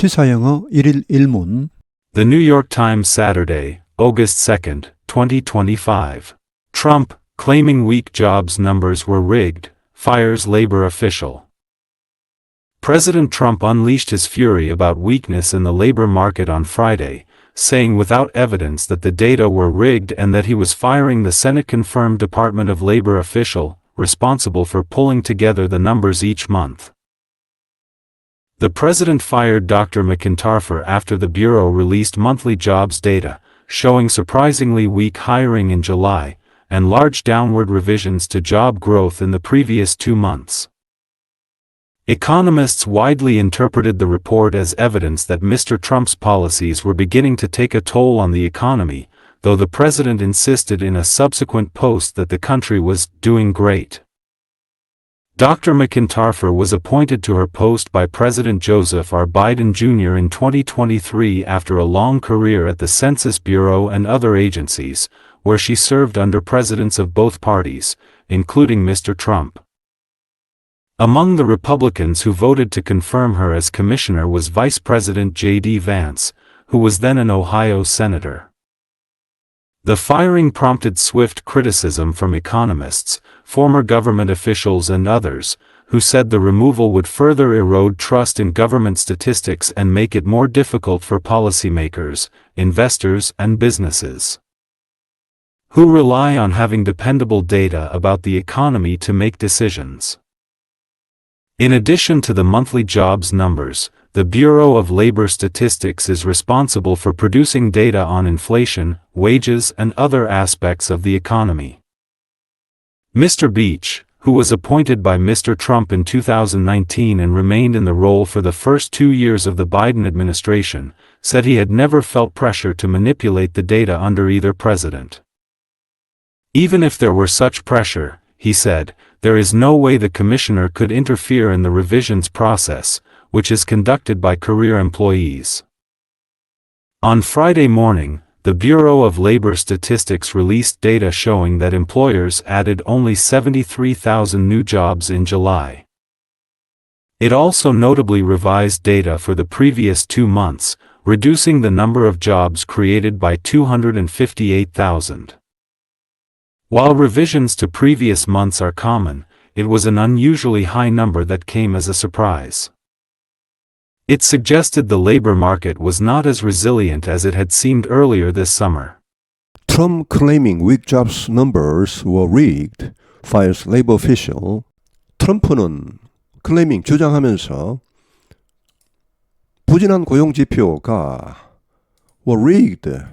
시사영어 1일 1문 The New York Times Saturday, August 2nd, 2025. Trump, claiming weak jobs numbers were rigged, fires labor official. President Trump unleashed his fury about weakness in the labor market on Friday, saying without evidence that the data were rigged and that he was firing the Senate-confirmed Department of Labor official, responsible for pulling together the numbers each month. The president fired Dr. McIntyre after the Bureau released monthly jobs data, showing surprisingly weak hiring in July, and large downward revisions to job growth in the previous two months. Economists widely interpreted the report as evidence that Mr. Trump's policies were beginning to take a toll on the economy, though the president insisted in a subsequent post that the country was doing great. Dr. McIntyre was appointed to her post by President Joseph R. Biden Jr. in 2023 after a long career at the Census Bureau and other agencies, where she served under presidents of both parties, including Mr. Trump. Among the Republicans who voted to confirm her as commissioner was Vice President J.D. Vance, who was then an Ohio senator. The firing prompted swift criticism from economists, former government officials and others, who said the removal would further erode trust in government statistics and make it more difficult for policymakers, investors and businesses who rely on having dependable data about the economy to make decisions. In addition to the monthly jobs numbers, the Bureau of Labor Statistics is responsible for producing data on inflation, wages, and other aspects of the economy. Mr. Beach, who was appointed by Mr. Trump in 2019 and remained in the role for the first two years of the Biden administration, said he had never felt pressure to manipulate the data under either president. Even if there were such pressure, he said, there is no way the commissioner could interfere in the revisions process, which is conducted by career employees. On Friday morning, the Bureau of Labor Statistics released data showing that employers added only 73,000 new jobs in July. It also notably revised data for the previous two months, reducing the number of jobs created by 258,000. While revisions to previous months are common, it was an unusually high number that came as a surprise. It suggested the labor market was not as resilient as it had seemed earlier this summer. Trump claiming weak jobs numbers were rigged, fires labor official. 트럼프는 클레이밍 주장하면서 부진한 고용 지표가 were rigged,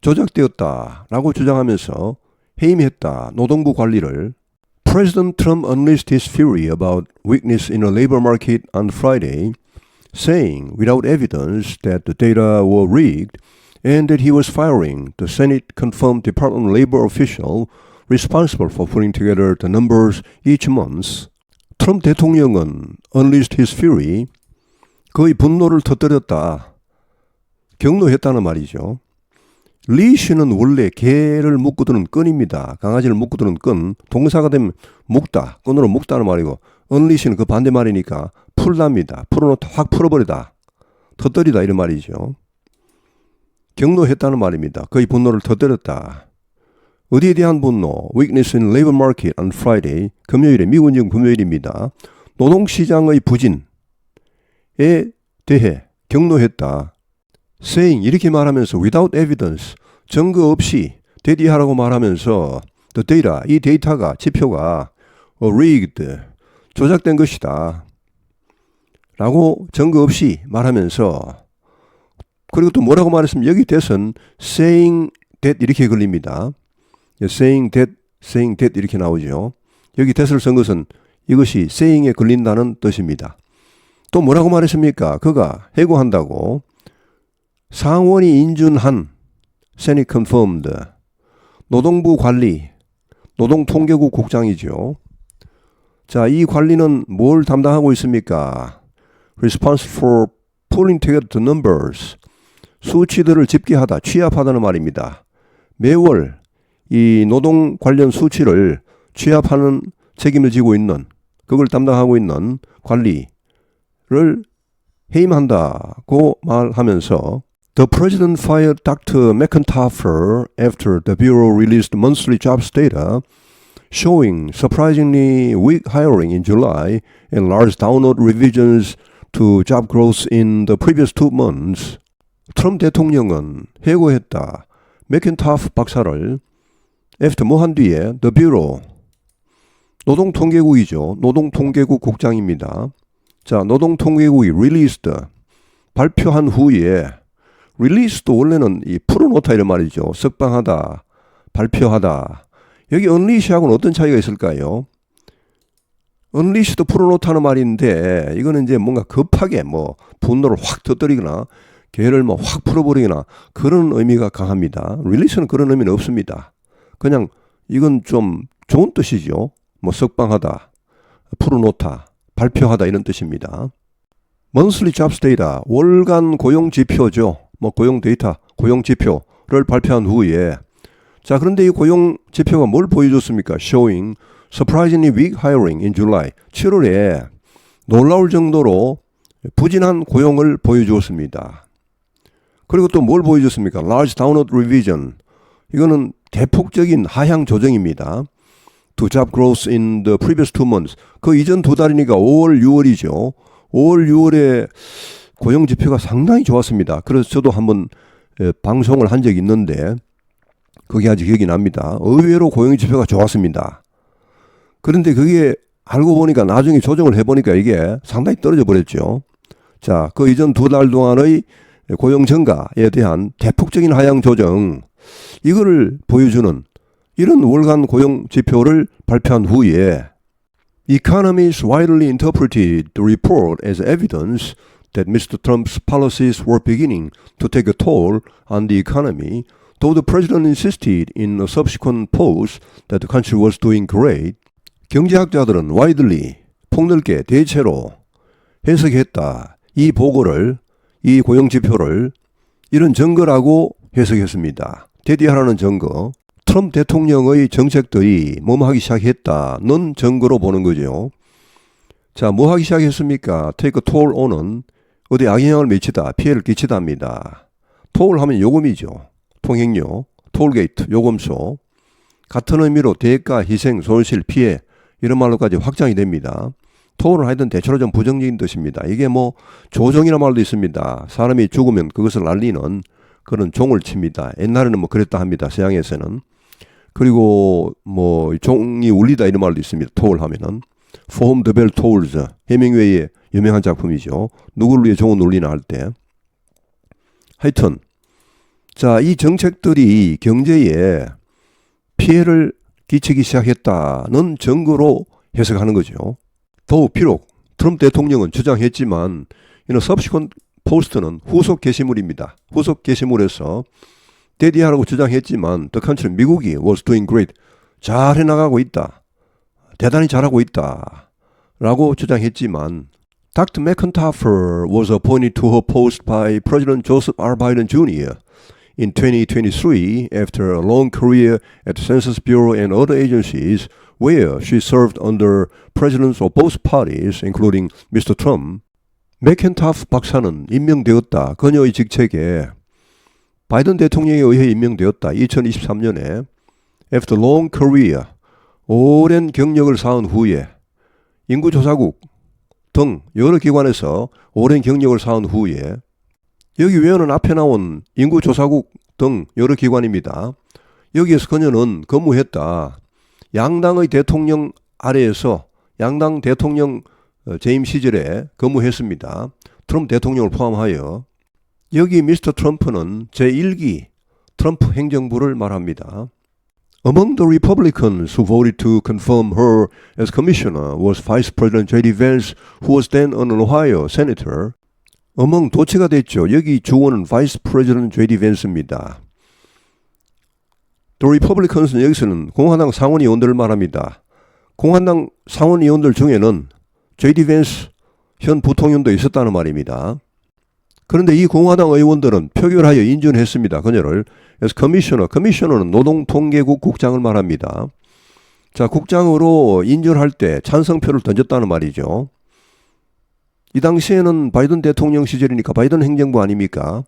조작되었다라고 주장하면서 해임했다. 노동부 관리를 President Trump unleashed his fury about weakness in the labor market on Friday, Saying without evidence that the data were rigged and that he was firing the Senate confirmed Department of Labor official responsible for putting together the numbers each month. 트럼프 대통령은 unleashed his fury, 그의 분노를 터뜨렸다. 경로했다는 말이죠. 리쉬는 원래 개를 묶어두는 끈입니다. 강아지를 묶어두는 끈. 동사가 되면 묶다. 끈으로 묶다는 말이고 언리쉬는 그 반대말이니까 풀답니다. 풀어놓다 확 풀어버리다. 터뜨리다 이런 말이죠. 경로했다는 말입니다. 그의 분노를 터뜨렸다. 어디에 대한 분노? Weakness in labor market on Friday. 금요일에 미국은 지금 금요일입니다. 노동시장의 부진에 대해 경로했다. saying 이렇게 말하면서 without evidence 증거 없이 대디하라고 말하면서 the data 이 데이터가 지표가 rigged 조작된 것이다. 라고 증거 없이 말하면서 그리고 또 뭐라고 말했으면 여기 대선 saying that 이렇게 걸립니다. saying that saying that 이렇게 나오죠. 여기 that을 쓴 것은 이것이 saying에 걸린다는 뜻입니다. 또 뭐라고 말했습니까? 그가 해고한다고 상원이 인준한 세니 컨펌드 노동부 관리 노동통계국 국장이죠. 자, 이 관리는 뭘 담당하고 있습니까? responsible for pulling together the numbers. 수치들을 집계하다, 취합하다는 말입니다. 매월 이 노동 관련 수치를 취합하는 책임을 지고 있는, 그걸 담당하고 있는 관리를 해임한다고 말하면서 The president fired Dr. McIntyre after the bureau released monthly jobs data showing surprisingly weak hiring in July and large downward revisions to job growth in the previous two months. 트럼프 대통령은 해고했다. 맥킨타프 박사를 after 뭐한 뒤에 the bureau 노동통계국이죠. 노동통계국 국장입니다. 자, 노동통계국이 released 발표한 후에 released도 원래는 이 풀어놓다 이런 말이죠. 석방하다, 발표하다. 여기 unleash하고는 어떤 차이가 있을까요? unleash도 풀어놓다는 말인데 이거는 이제 뭔가 급하게 뭐 분노를 확 터뜨리거나 개를 뭐 확 풀어버리거나 그런 의미가 강합니다. release는 그런 의미는 없습니다. 그냥 이건 좀 좋은 뜻이죠. 뭐 석방하다, 풀어놓다, 발표하다 이런 뜻입니다. monthly jobs data 월간 고용 지표죠. 뭐 고용 데이터, 고용 지표를 발표한 후에 자 그런데 이 고용 지표가 뭘 보여줬습니까? showing surprisingly weak hiring in July 7월에 놀라울 정도로 부진한 고용을 보여주었습니다. 그리고 또 뭘 보여줬습니까? large downward revision 이거는 대폭적인 하향 조정입니다. to job growth in the previous two months. 그 이전 두 달이니까 5월, 6월이죠. 5월, 6월에 고용 지표가 상당히 좋았습니다. 그래서 저도 한번 에, 방송을 한 적이 있는데 그게 아직 기억이 납니다. 의외로 고용 지표가 좋았습니다. 그런데 그게 알고 보니까 나중에 조정을 해보니까 이게 상당히 떨어져 버렸죠. 자, 그 이전 두 달 동안의 고용 증가에 대한 대폭적인 하향 조정, 이거를 보여주는 이런 월간 고용 지표를 발표한 후에 Economists widely interpreted the report as evidence that Mr. Trump's policies were beginning to take a toll on the economy, though the president insisted in a subsequent post that the country was doing great. 경제학자들은 widely 폭넓게 대체로 해석했다. 이 보고를 이 고용 지표를 이런 증거라고 해석했습니다. 대디하라는 증거. 트럼프 대통령의 정책들이 뭐하기 시작했다는 증거로 보는 거죠. 자, 뭐 하기 시작했습니까? a toll on은 어디 악영향을 미치다, 피해를 끼치다입니다. toll 하면 요금이죠. 통행료, 톨게이트, 요금소. 같은 의미로 대가, 희생, 손실, 피해 이런 말로까지 확장이 됩니다. 토를 하여튼 대체로 좀 부정적인 뜻입니다. 이게 뭐 조종이라는 말도 있습니다. 사람이 죽으면 그것을 날리는 그런 종을 칩니다. 옛날에는 뭐 그랬다 합니다. 서양에서는. 그리고 뭐 종이 울리다 이런 말도 있습니다. 토를 하면은. The bell tolls. 해밍웨이의 유명한 작품이죠. 누구를 위해 종은 울리나 할 때. 하여튼 자, 이 정책들이 경제에 피해를 끼치기 시작했다는 증거로 해석하는 거죠. 더욱 비록 트럼프 대통령은 주장했지만 이는 subsequent post는 후속 게시물입니다. 후속 게시물에서 대디하라고 주장했지만 country 미국이 was doing great 잘 해나가고 있다. 대단히 잘하고 있다. 라고 주장했지만 Dr. McIntyre was appointed to her post by President Joseph R. Biden Jr. in 2023 after a long career at Census Bureau and other agencies where she served under presidents of both parties, including Mr. Trump. 맥켄타프 박사는 임명되었다. 그녀의 직책에 바이든 대통령에 의해 임명되었다. 2023년에 after long career 오랜 경력을 쌓은 후에 인구조사국 등 여러 기관에서 오랜 경력을 쌓은 후에 여기 외에는 앞에 나온 인구조사국 등 여러 기관입니다. 여기에서 그녀는 근무했다. 양당의 대통령 아래에서 양당 대통령 어, 재임 시절에 근무했습니다. 트럼프 대통령을 포함하여 여기 미스터 트럼프는 제1기 트럼프 행정부를 말합니다. Among the Republicans who voted to confirm her as commissioner was Vice President J.D. Vance, who was then an Ohio senator. 어멍 도치가 됐죠. 여기 주원은 Vice President J.D. Vance입니다. The Republicans는 여기서는 공화당 상원 의원들을 말합니다. 공화당 상원 의원들 중에는 J.D. Vance 현 부통령도 있었다는 말입니다. 그런데 이 공화당 의원들은 표결하여 인준했습니다. 그녀를. 그래서 커미셔너, 커미셔너는 노동통계국 국장을 말합니다. 자, 국장으로 인준할 때 찬성표를 던졌다는 말이죠. 이 당시에는 바이든 대통령 시절이니까 바이든 행정부 아닙니까?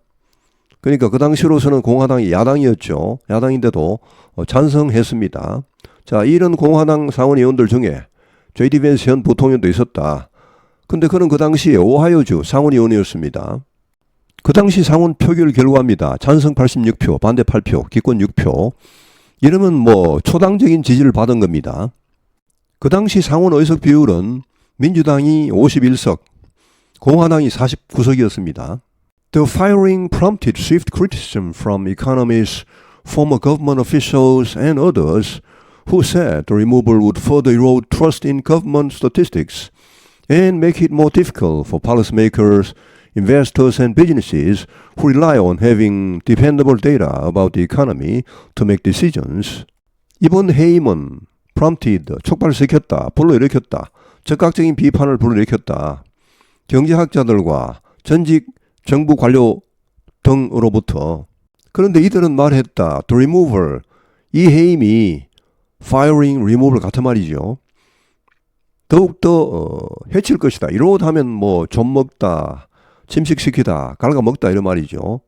그러니까 그 당시로서는 공화당이 야당이었죠. 야당인데도 어, 찬성했습니다. 자, 이런 공화당 상원 의원들 중에 J.D. 벤스 현 부통령도 있었다. 근데 그는 그 당시에 오하이오주 상원 의원이었습니다. 그 당시 상원 표결 결과입니다. 찬성 86표, 반대 8표, 기권 6표. 이러면 뭐 초당적인 지지를 받은 겁니다. 그 당시 상원 의석 비율은 민주당이 51석, 공화당이 49석이었습니다. The firing prompted swift criticism from economists, former government officials, and others who said the removal would further erode trust in government statistics and make it more difficult for policymakers, investors, and businesses who rely on having dependable data about the economy to make decisions. 이번 해임은 prompted, 촉발시켰다, 불러일으켰다, 적극적인 비판을 불러일으켰다. 경제학자들과 전직 정부 관료 등으로부터 그런데 이들은 말했다. The removal 이 해임이 firing, removal 같은 말이죠. 더욱더 어, 해칠 것이다. 이러하면 뭐 좀 먹다, 침식시키다, 갉아먹다 이런 말이죠.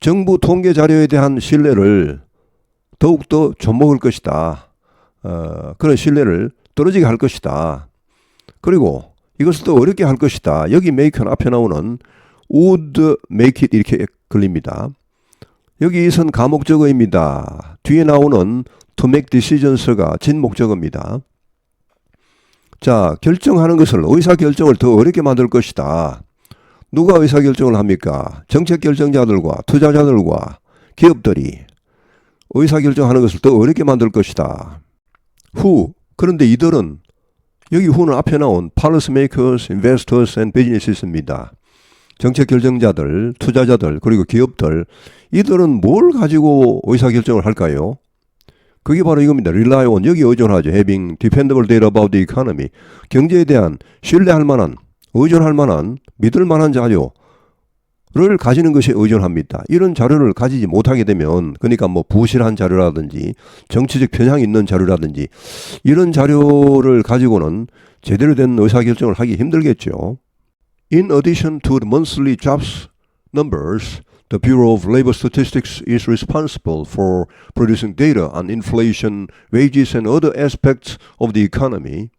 정부 통계 자료에 대한 신뢰를 더욱더 좀 먹을 것이다. 어, 그런 신뢰를 떨어지게 할 것이다. 그리고 이것을 더 어렵게 할 것이다. 여기 메이크는 앞에 나오는 would make it 이렇게 걸립니다. 여기 이선 가목적어입니다. 뒤에 나오는 to make decisions가 진목적어입니다. 자, 결정하는 것을 의사 결정을 더 어렵게 만들 것이다. 누가 의사 결정을 합니까? 정책 결정자들과 투자자들과 기업들이 의사 결정하는 것을 더 어렵게 만들 것이다. 후 그런데 이들은 여기 후는 앞에 나온 policy makers, investors and business입니다. 정책 결정자들, 투자자들, 그리고 기업들 이들은 뭘 가지고 의사 결정을 할까요? 그게 바로 이겁니다. rely on 여기 의존하죠. having dependable data about the economy 경제에 대한 신뢰할 만한 의존할 만한 믿을 만한 자료 를 가지는 것에 의존합니다. 이런 자료를 가지지 못하게 되면 그러니까 뭐 부실한 자료라든지 정치적 편향이 있는 자료라든지 이런 자료를 가지고는 제대로 된 의사결정을 하기 힘들겠죠. In addition to the monthly jobs numbers, the Bureau of Labor Statistics is responsible for producing data on inflation, wages, and other aspects of the economy.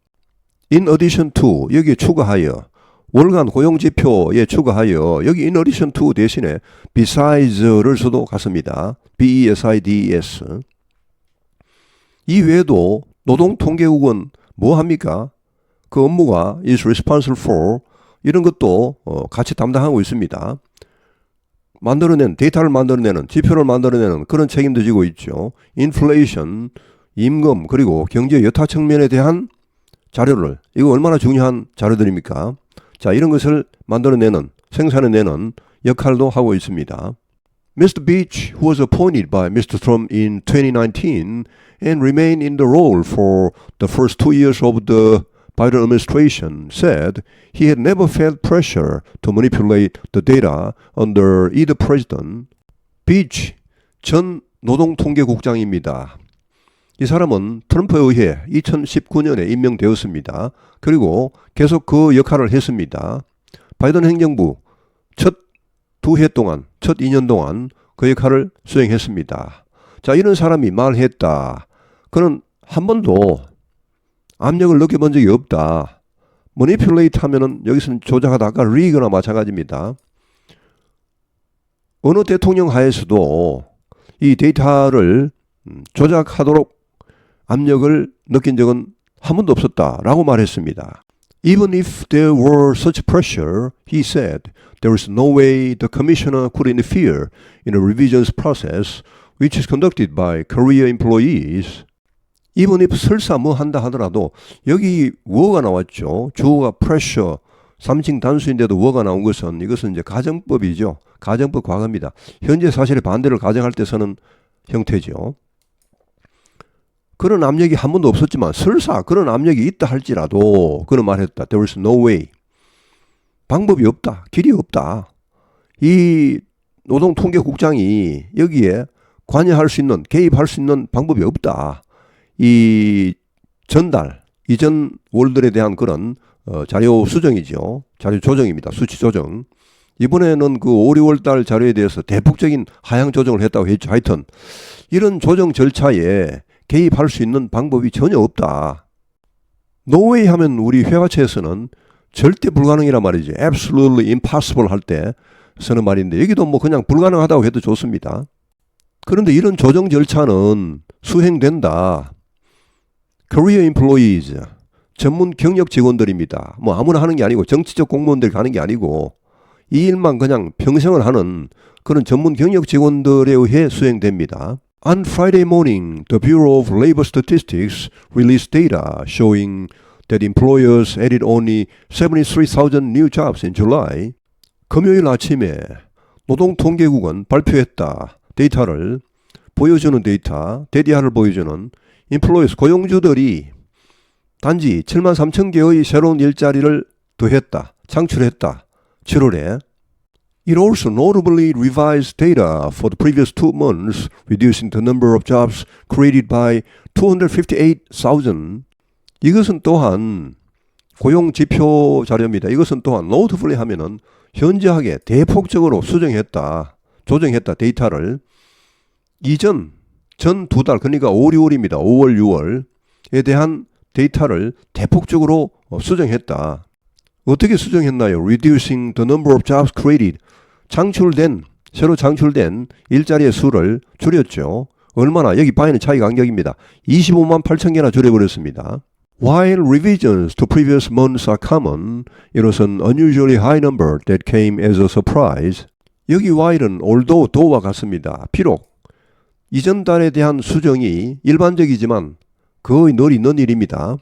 In addition to 여기에 추가하여 월간 고용 지표에 추가하여 여기 in addition to 대신에 beside를 써도 같습니다. B-E-S-I-D-E-S. 이 외에도 노동통계국은 뭐 합니까? 그 업무가 is responsible for 이런 것도 어, 같이 담당하고 있습니다. 만들어낸 데이터를 만들어내는 지표를 만들어내는 그런 책임도 지고 있죠. 인플레이션, 임금 그리고 경제 여타 측면에 대한 자료를 이거 얼마나 중요한 자료들입니까? 자 이런 것을 만들어내는 생산해내는 역할도 하고 있습니다. Mr. Beach, was appointed by Mr. Trump in 2019 and remained in the role for the first two years of the Biden administration, said he had never felt pressure to manipulate the data under either president. Beach 전 노동통계국장입니다. 이 사람은 트럼프에 의해 2019년에 임명되었습니다. 그리고 계속 그 역할을 했습니다. 바이든 행정부 첫 두 해 동안, 첫 2년 동안 그 역할을 수행했습니다. 자, 이런 사람이 말했다. 그는 한 번도 압력을 느껴본 적이 없다. 머니플레이트 하면은 여기서는 조작하다 아까 리거나 마찬가지입니다. 어느 대통령 하에서도 이 데이터를 음, 조작하도록 압력을 느낀 적은 한 번도 없었다라고 말했습니다. Even if there were such pressure, he said, there is no way the commissioner could interfere in the revisions process, which is conducted by career employees. Even if 설사 뭐 한다 하더라도 여기 워가 나왔죠. 주어가 pressure, 삼칭 단수인데도 워가 나온 것은 이것은 이제 가정법이죠. 가정법 과거입니다. 현재 사실의 반대를 가정할 때 쓰는 형태죠. 그런 압력이 한 번도 없었지만 설사 그런 압력이 있다 할지라도 그는 말했다. There is no way. 방법이 없다. 길이 없다. 이 노동통계국장이 여기에 관여할 수 있는 개입할 수 있는 방법이 없다. 이 전달 이전 월들에 대한 그런 어, 자료 수정이죠. 자료 조정입니다. 수치 조정. 이번에는 그 5, 6월 달 자료에 대해서 대폭적인 하향 조정을 했다고 했죠. 하여튼 이런 조정 절차에 개입할 수 있는 방법이 전혀 없다. 노웨이 하면 우리 회화체에서는 절대 불가능이란 말이죠. absolutely impossible 할 때 쓰는 말인데 여기도 뭐 그냥 불가능하다고 해도 좋습니다. 그런데 이런 조정 절차는 수행된다. Career employees, 전문 경력 직원들입니다. 뭐 아무나 하는 게 아니고 정치적 공무원들이 하는 게 아니고 이 일만 그냥 평생을 하는 그런 전문 경력 직원들에 의해 수행됩니다. On Friday morning, the Bureau of Labor Statistics released data showing that employers added only 73,000 new jobs in July. 금요일 아침에 노동통계국은 발표했다. 데이터를 보여주는 데이터, 데디아를 보여주는 employers 고용주들이 단지 7만 3천 개의 새로운 일자리를 더했다. 창출했다. 7월에 It also notably revised data for the previous two months, reducing the number of jobs created by 258,000. 이것은 또한 고용 지표 자료입니다. 이것은 또한 notably 하면은 현저하게 대폭적으로 수정했다. 조정했다. 데이터를 이전 전 두 달 그러니까 5, 6월입니다. 5월, 6월에 대한 데이터를 대폭적으로 어, 수정했다. 어떻게 수정했나요? Reducing the number of jobs created. 창출된 새로 창출된 일자리의 수를 줄였죠. 얼마나 여기 바에는 차이 간격입니다. 25만 8천 개나 줄여버렸습니다. While revisions to previous months are common, it was an unusually high number that came as a surprise. 여기 while은 although thought와 같습니다. 비록 이전 달에 대한 수정이 일반적이지만 거의 늘 있는 일입니다.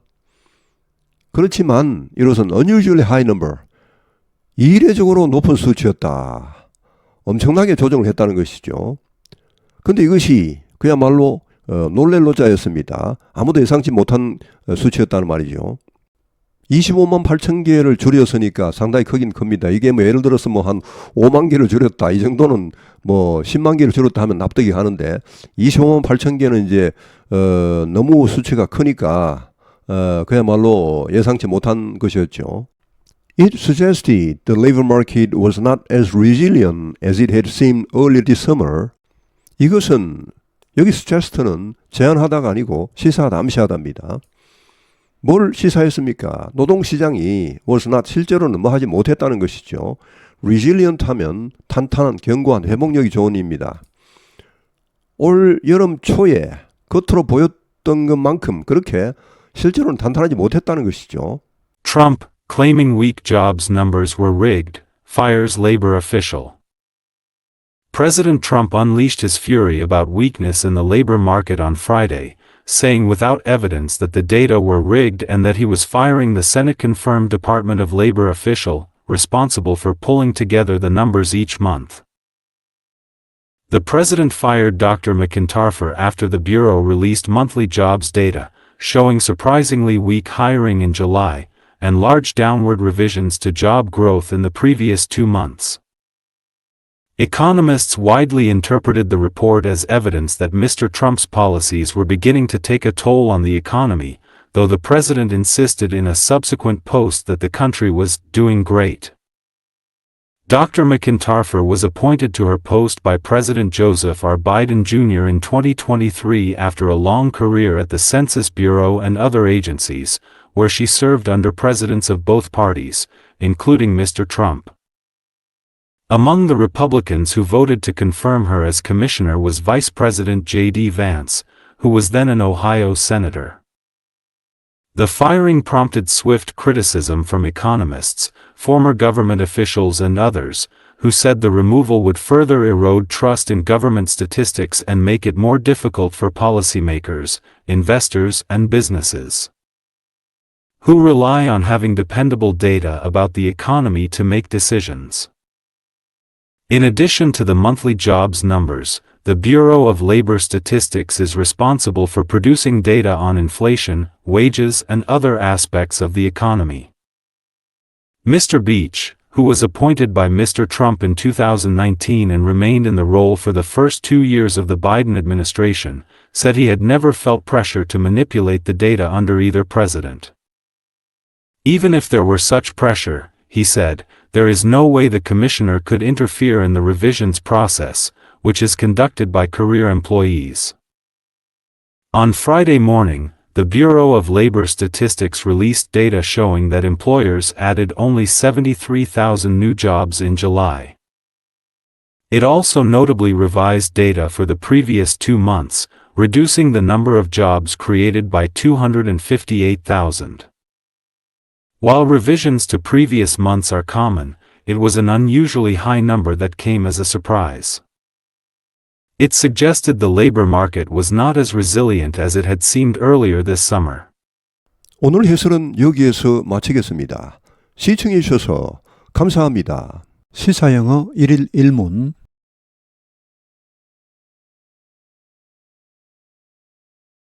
그렇지만 이것은 unusually high number. 이례적으로 높은 수치였다. 엄청나게 조정을 했다는 것이죠. 근데 이것이 그야말로 어, 놀랄 노자였습니다. 아무도 예상치 못한 어, 수치였다는 말이죠. 25만 8천 개를 줄였으니까 상당히 크긴 큽니다. 이게 뭐 예를 들어서 뭐 한 5만 개를 줄였다. 이 정도는 뭐 10만 개를 줄였다 하면 납득이 가는데 25만 8천 개는 이제 어, 너무 수치가 크니까 어, 그야말로 예상치 못한 것이었죠. It suggested the labor market was not as resilient as it had seemed earlier this summer. 이것은 여기 suggest는 제안하다가 아니고 시사하다 암시하다입니다. 뭘 시사했습니까? 노동시장이 was not 실제로는 뭐 하지 못했다는 것이죠. resilient 하면 탄탄한 견고한 회복력이 좋은 입니다. 올 여름 초에 겉으로 보였던 것만큼 그렇게 실제로는 탄탄하지 못했다는 것이죠. Trump, claiming weak jobs numbers were rigged, fires labor official. President Trump unleashed his fury about weakness in the labor market on Friday, saying without evidence that the data were rigged and that he was firing the Senate-confirmed Department of Labor official, responsible for pulling together the numbers each month. The president fired Dr. McIntyre after the Bureau released monthly jobs data, showing surprisingly weak hiring in July, and large downward revisions to job growth in the previous two months. Economists widely interpreted the report as evidence that Mr. Trump's policies were beginning to take a toll on the economy, though the president insisted in a subsequent post that the country was doing great. Dr. McIntyre was appointed to her post by President Joseph R. Biden Jr. in 2023 after a long career at the Census Bureau and other agencies, where she served under presidents of both parties, including Mr. Trump. Among the Republicans who voted to confirm her as commissioner was Vice President J.D. Vance, who was then an Ohio senator. The firing prompted swift criticism from economists, former government officials and others, who said the removal would further erode trust in government statistics and make it more difficult for policymakers, investors and businesses who rely on having dependable data about the economy to make decisions. In addition to the monthly jobs numbers, the Bureau of Labor Statistics is responsible for producing data on inflation, wages, and other aspects of the economy. Mr. Beach, who was appointed by Mr. Trump in 2019 and remained in the role for the first two years of the Biden administration, said he had never felt pressure to manipulate the data under either president. Even if there were such pressure, he said, there is no way the commissioner could interfere in the revisions process, which is conducted by career employees. On Friday morning, the Bureau of Labor Statistics released data showing that employers added only 73,000 new jobs in July. It also notably revised data for the previous two months, reducing the number of jobs created by 258,000. While revisions to previous months are common, it was an unusually high number that came as a surprise. It suggested the labor market was not as resilient as it had seemed earlier this summer. 오늘 해설은 여기에서 마치겠습니다. 시청해 주셔서 감사합니다. 시사영어 1일 1문